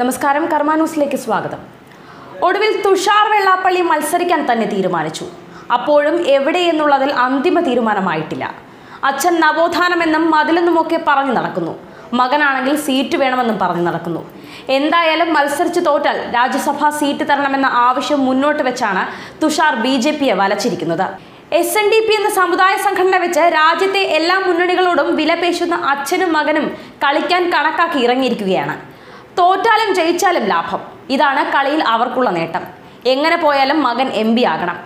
നമസ്കാരം കർമ്മ ന്യൂസിലേക്ക് സ്വാഗതം. ഒടുവിൽ തുഷാർ വെള്ളാപ്പള്ളി മത്സരിക്കാൻ തന്നെ തീരുമാനിച്ചു. അപ്പോഴും എവിടെ എന്നുള്ളതിൽ അന്തിമ തീരുമാനമായിട്ടില്ല. അച്ഛൻ നവോത്ഥാനമെന്നും മതിലെന്നുമൊക്കെ പറഞ്ഞു നടക്കുന്നു. മകനാണെങ്കിൽ സീറ്റ് വേണമെന്നും പറഞ്ഞു നടക്കുന്നു. എന്തായാലും മത്സരിച്ച് തോറ്റാൽ രാജ്യസഭാ സീറ്റ് തരണമെന്ന ആവശ്യം മുന്നോട്ട് വെച്ചാണ് തുഷാർ ബി ജെ പിയെ വലച്ചിരിക്കുന്നത്. എസ് എൻ ഡി പി എന്ന സമുദായ സംഘടന വെച്ച് രാജ്യത്തെ എല്ലാ മുന്നണികളോടും വിലപേശുന്ന അച്ഛനും മകനും കളിക്കാൻ കണക്കാക്കി ഇറങ്ങിയിരിക്കുകയാണ്. തോറ്റാലും ജയിച്ചാലും ലാഭം. ഇതാണ് കളിയിൽ അവർക്കുള്ള നേട്ടം. എങ്ങനെ പോയാലും മകൻ എം ആകണം.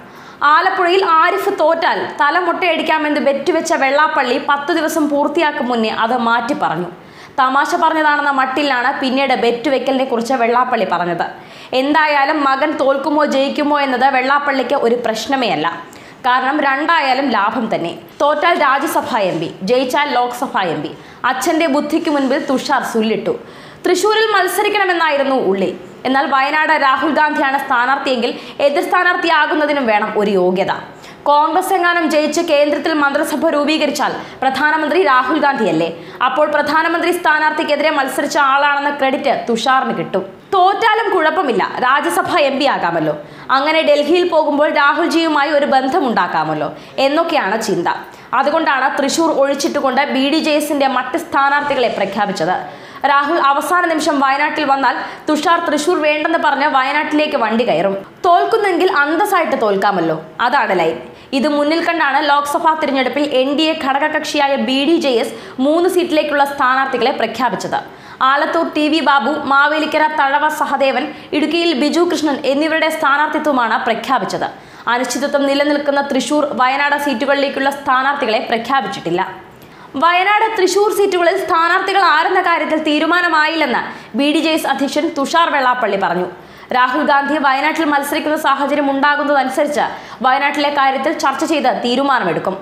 ആലപ്പുഴയിൽ ആരിഫ് തോറ്റാൽ തല മുട്ടയടിക്കാമെന്ന് വെറ്റുവെച്ച വെള്ളാപ്പള്ളി പത്ത് ദിവസം പൂർത്തിയാക്കും മുന്നേ അത് മാറ്റി പറഞ്ഞു. തമാശ പറഞ്ഞതാണെന്ന മട്ടിലാണ് പിന്നീട് ബെറ്റ് വെക്കലിനെ കുറിച്ച് വെള്ളാപ്പള്ളി പറഞ്ഞത്. എന്തായാലും മകൻ തോൽക്കുമോ ജയിക്കുമോ എന്നത് വെള്ളാപ്പള്ളിക്ക് ഒരു പ്രശ്നമേ അല്ല. കാരണം രണ്ടായാലും ലാഭം തന്നെ. തോറ്റാൽ രാജ്യസഭ എം പി ജയിച്ചാൽ ലോക്സഭ എം പി അച്ഛന്റെ ബുദ്ധിക്ക് മുൻപിൽ തുഷാർ സുല്ലിട്ടു. തൃശൂരിൽ മത്സരിക്കണമെന്നായിരുന്നു ഉള്ളിൽ എന്നാൽ വയനാട് രാഹുൽ ഗാന്ധിയാണ് സ്ഥാനാർത്ഥിയെങ്കിൽ എതിർ സ്ഥാനാർത്ഥിയാകുന്നതിനും വേണം ഒരു യോഗ്യത. കോൺഗ്രസ് എങ്ങാനും ജയിച്ച് കേന്ദ്രത്തിൽ മന്ത്രിസഭ രൂപീകരിച്ചാൽ പ്രധാനമന്ത്രി രാഹുൽ ഗാന്ധിയല്ലേ? അപ്പോൾ പ്രധാനമന്ത്രി സ്ഥാനാർത്ഥിക്കെതിരെ മത്സരിച്ച ആളാണെന്ന ക്രെഡിറ്റ് തുഷാറിന് കിട്ടും. തോറ്റാലും കുഴപ്പമില്ല. രാജ്യസഭ എം പി ആകാമല്ലോ. അങ്ങനെ ഡൽഹിയിൽ പോകുമ്പോൾ രാഹുൽജിയുമായി ഒരു ബന്ധമുണ്ടാക്കാമല്ലോ എന്നൊക്കെയാണ് ചിന്ത. അതുകൊണ്ടാണ് തൃശൂർ ഒഴിച്ചിട്ടുകൊണ്ട് ബി ഡി ജെ എസിന്റെ മറ്റ് സ്ഥാനാർത്ഥികളെ പ്രഖ്യാപിച്ചത്. രാഹുൽ അവസാന നിമിഷം വയനാട്ടിൽ വന്നാൽ തുഷാർ തൃശൂർ വേണ്ടെന്ന് പറഞ്ഞ് വയനാട്ടിലേക്ക് വണ്ടി കയറും. തോൽക്കുന്നെങ്കിൽ അന്തസ്സായിട്ട് തോൽക്കാമല്ലോ. അതാണ് ലൈൻ. ഇത് മുന്നിൽ കണ്ടാണ് ലോക്സഭാ തിരഞ്ഞെടുപ്പിൽ എൻ ഡി എ ഘടകകക്ഷിയായ ബി ഡി ജെ എസ് മൂന്ന് സീറ്റിലേക്കുള്ള സ്ഥാനാർത്ഥികളെ പ്രഖ്യാപിച്ചത്. ആലത്തൂർ ടി വി ബാബു മാവേലിക്കര തഴവ സഹദേവൻ ഇടുക്കിയിൽ ബിജു കൃഷ്ണൻ എന്നിവരുടെ സ്ഥാനാർത്ഥിത്വമാണ് പ്രഖ്യാപിച്ചത്. അനിശ്ചിതത്വം നിലനിൽക്കുന്ന തൃശൂർ വയനാട് സീറ്റുകളിലേക്കുള്ള സ്ഥാനാർത്ഥികളെ പ്രഖ്യാപിച്ചിട്ടില്ല. വയനാട് തൃശൂർ സീറ്റുകളിൽ സ്ഥാനാർത്ഥികൾ ആരെന്ന കാര്യത്തിൽ തീരുമാനമായില്ലെന്ന് ബി ഡി ജെ എസ് അധ്യക്ഷൻ തുഷാർ വെള്ളാപ്പള്ളി പറഞ്ഞു. രാഹുൽ ഗാന്ധി വയനാട്ടിൽ മത്സരിക്കുന്ന സാഹചര്യം ഉണ്ടാകുന്നതനുസരിച്ച് വയനാട്ടിലെ കാര്യത്തിൽ ചർച്ച ചെയ്ത് തീരുമാനമെടുക്കും.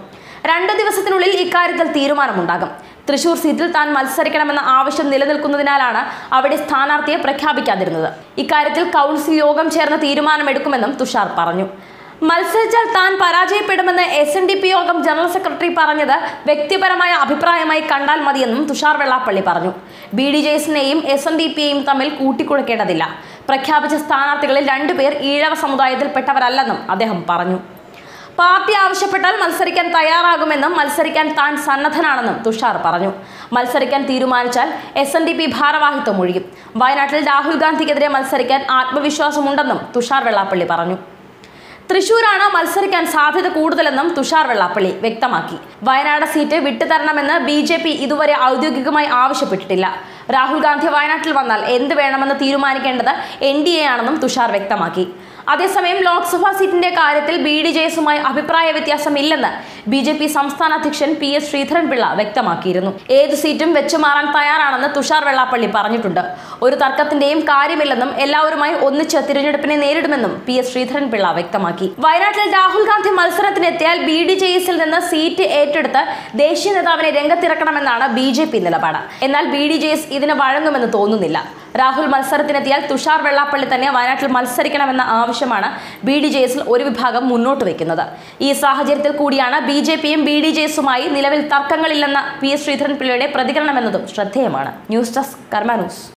രണ്ട് ദിവസത്തിനുള്ളിൽ ഇക്കാര്യത്തിൽ തീരുമാനമുണ്ടാകും. തൃശൂർ സീറ്റിൽ താൻ മത്സരിക്കണമെന്ന ആവശ്യം നിലനിൽക്കുന്നതിനാലാണ് അവിടെ സ്ഥാനാർത്ഥിയെ പ്രഖ്യാപിക്കാതിരുന്നത്. ഇക്കാര്യത്തിൽ കൗൺസിൽ യോഗം ചേർന്ന് തീരുമാനമെടുക്കുമെന്നും തുഷാർ പറഞ്ഞു. മത്സരിച്ചാൽ താൻ പരാജയപ്പെടുമെന്ന് എസ് എൻ ഡി പി യോഗം ജനറൽ സെക്രട്ടറി പറഞ്ഞത് വ്യക്തിപരമായ അഭിപ്രായമായി കണ്ടാൽ മതിയെന്നും തുഷാർ വെള്ളാപ്പള്ളി പറഞ്ഞു. ബി ഡി ജെ എസിനെയും എസ് എൻ ഡി പിയെയും തമ്മിൽ കൂട്ടിക്കുഴക്കേണ്ടതില്ല. പ്രഖ്യാപിച്ച സ്ഥാനാർത്ഥികളിൽ രണ്ടുപേർ ഈഴവ സമുദായത്തിൽപ്പെട്ടവരല്ലെന്നും അദ്ദേഹം പറഞ്ഞു. പാർട്ടി ആവശ്യപ്പെട്ടാൽ മത്സരിക്കാൻ തയ്യാറാകുമെന്നും മത്സരിക്കാൻ താൻ സന്നദ്ധനാണെന്നും തുഷാർ പറഞ്ഞു. മത്സരിക്കാൻ തീരുമാനിച്ചാൽ എസ് എൻ ഡി പി ഭാരവാഹിത്വം ഒഴിയും. വയനാട്ടിൽ രാഹുൽ ഗാന്ധിക്കെതിരെ മത്സരിക്കാൻ ആത്മവിശ്വാസമുണ്ടെന്നും തുഷാർ വെള്ളാപ്പള്ളി പറഞ്ഞു. തൃശൂരാണ് മത്സരിക്കാൻ സാധ്യത കൂടുതലെന്നും തുഷാർ വെള്ളാപ്പള്ളി വ്യക്തമാക്കി. വയനാട് സീറ്റ് വിട്ടുതരണമെന്ന് ബി ജെ പി ഇതുവരെ ഔദ്യോഗികമായി ആവശ്യപ്പെട്ടിട്ടില്ല. രാഹുൽ ഗാന്ധി വയനാട്ടിൽ വന്നാൽ എന്ത് വേണമെന്ന് തീരുമാനിക്കേണ്ടത് എൻ ഡി എ ആണെന്നും തുഷാർ വ്യക്തമാക്കി. അതേസമയം ലോക്സഭാ സീറ്റിന്റെ കാര്യത്തിൽ ബി ഡി ജെ എസുമായി അഭിപ്രായ വ്യത്യാസമില്ലെന്ന് ബി ജെ പി സംസ്ഥാന അധ്യക്ഷൻ പി എസ് ശ്രീധരൻപിള്ള വ്യക്തമാക്കിയിരുന്നു. ഏത് സീറ്റും വെച്ചുമാറാൻ തയ്യാറാണെന്ന് തുഷാർ വെള്ളാപ്പള്ളി പറഞ്ഞിട്ടുണ്ട്. ഒരു തർക്കത്തിന്റെയും കാര്യമില്ലെന്നും എല്ലാവരുമായി ഒന്നിച്ച് തിരഞ്ഞെടുപ്പിനെ നേരിടുമെന്നും പി എസ് ശ്രീധരൻപിള്ള വ്യക്തമാക്കി. വയനാട്ടിൽ രാഹുൽ ഗാന്ധി മത്സരത്തിനെത്തിയാൽ ബി ഡി ജെ എസിൽ നിന്ന് സീറ്റ് ഏറ്റെടുത്ത് ദേശീയ നേതാവിനെ രംഗത്തിറക്കണമെന്നാണ് ബി ജെ പി നിലപാട്. എന്നാൽ ബി ഡി ജെ എസ് ഇതിന് വഴങ്ങുമെന്ന് തോന്നുന്നില്ല. രാഹുൽ മത്സരത്തിനെത്തിയാൽ തുഷാർ വെള്ളാപ്പള്ളി തന്നെ വയനാട്ടിൽ മത്സരിക്കണമെന്ന ആവശ്യമാണ് ബി ഡി ജെ എസിൽ ഒരു വിഭാഗം മുന്നോട്ട് വയ്ക്കുന്നത് ഈ സാഹചര്യത്തിൽ കൂടിയാണ് ബി ജെ പിയും ബി ഡി ജെ എസുമായി നിലവിൽ തർക്കങ്ങളില്ലെന്ന പി എസ് ശ്രീധരൻപിള്ളയുടെ പ്രതികരണമെന്നതും ശ്രദ്ധേയമാണ്. News desk Karma news.